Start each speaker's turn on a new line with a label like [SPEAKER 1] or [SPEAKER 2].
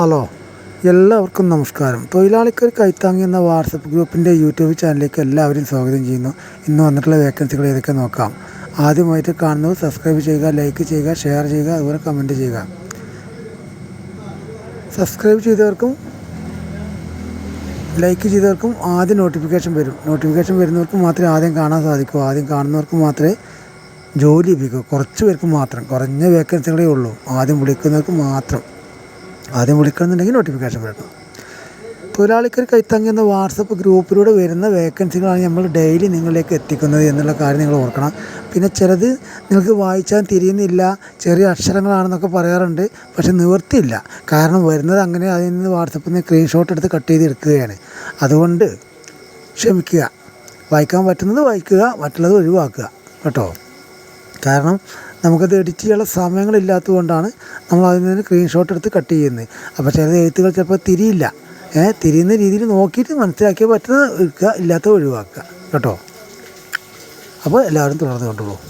[SPEAKER 1] Hello എല്ലാവർക്കും നമസ്കാരം. തൊഴിലാളിക്കൊരു കൈത്താങ്ങി എന്ന വാട്സപ്പ് ഗ്രൂപ്പിന്റെ യൂട്യൂബ് ചാനലിലേക്ക് എല്ലാവരും സ്വാഗതം ചെയ്യുന്നു. ഇന്ന് വന്നിട്ടുള്ള വേക്കൻസികൾ ഏതൊക്കെ നോക്കാം. ആദ്യമായിട്ട് കാണുന്നത് സബ്സ്ക്രൈബ് ചെയ്യുക ലൈക്ക് ചെയ്യുക ഷെയർ ചെയ്യുക അതുപോലെ കമന്റ് ചെയ്യുക. സബ്സ്ക്രൈബ് ചെയ്തവർക്കും ലൈക്ക് ചെയ്തവർക്കും ആദ്യം നോട്ടിഫിക്കേഷൻ വരും. നോട്ടിഫിക്കേഷൻ വരുന്നവർക്ക് മാത്രമേ ആദ്യം കാണാൻ സാധിക്കൂ. ആദ്യം കാണുന്നവർക്ക് മാത്രമേ ജോലി ലഭിക്കൂ. കുറച്ച് പേർക്ക് മാത്രം. കുറഞ്ഞ വേക്കൻസികളേ ഉള്ളൂ. ആദ്യം വിളിക്കുന്നവർക്ക് മാത്രം. ആദ്യം വിളിക്കണമെന്നുണ്ടെങ്കിൽ നോട്ടിഫിക്കേഷൻ വരണം. തൊഴിലാളിക്കാർ കൈത്താങ്ങി എന്ന വാട്സപ്പ് ഗ്രൂപ്പിലൂടെ വരുന്ന വേക്കൻസികളാണ് നമ്മൾ ഡെയിലി നിങ്ങളിലേക്ക് എത്തിക്കുന്നത് എന്നുള്ള കാര്യം നിങ്ങൾ ഓർക്കണം. പിന്നെ ചിലത് നിങ്ങൾക്ക് വായിച്ചാൽ തിരിയുന്നില്ല ചെറിയ അക്ഷരങ്ങളാണെന്നൊക്കെ പറയാറുണ്ട് പക്ഷെ നിവൃത്തിയില്ല കാരണം വരുന്നത് അങ്ങനെ അതിൽ നിന്ന് വാട്സപ്പിൽ നിന്ന് സ്ക്രീൻഷോട്ട് എടുത്ത് കട്ട് ചെയ്ത് എടുക്കുകയാണ്. അതുകൊണ്ട് ക്ഷമിക്കുക. വായിക്കാൻ പറ്റുന്നത് വായിക്കുക മറ്റുള്ളത് ഒഴിവാക്കുക. കേട്ടോ? കാരണം നമുക്കത് എഡിറ്റ് ചെയ്യാനുള്ള സമയങ്ങളില്ലാത്തത് കൊണ്ടാണ് നമ്മൾ അതിൽ നിന്ന് സ്ക്രീൻഷോട്ട് എടുത്ത് കട്ട് ചെയ്യുന്നത്. അപ്പോൾ ചില എഴുത്തുകൾ ചിലപ്പോൾ തിരിയില്ല. ഏഹ് തിരിയുന്ന രീതിയിൽ നോക്കിയിട്ട് മനസ്സിലാക്കിയാൽ എടുക്കുക ഇല്ലാത്ത ഒഴിവാക്കുക. കേട്ടോ? അപ്പോൾ എല്ലാവരും തുടർന്ന് കൊണ്ടുപോകും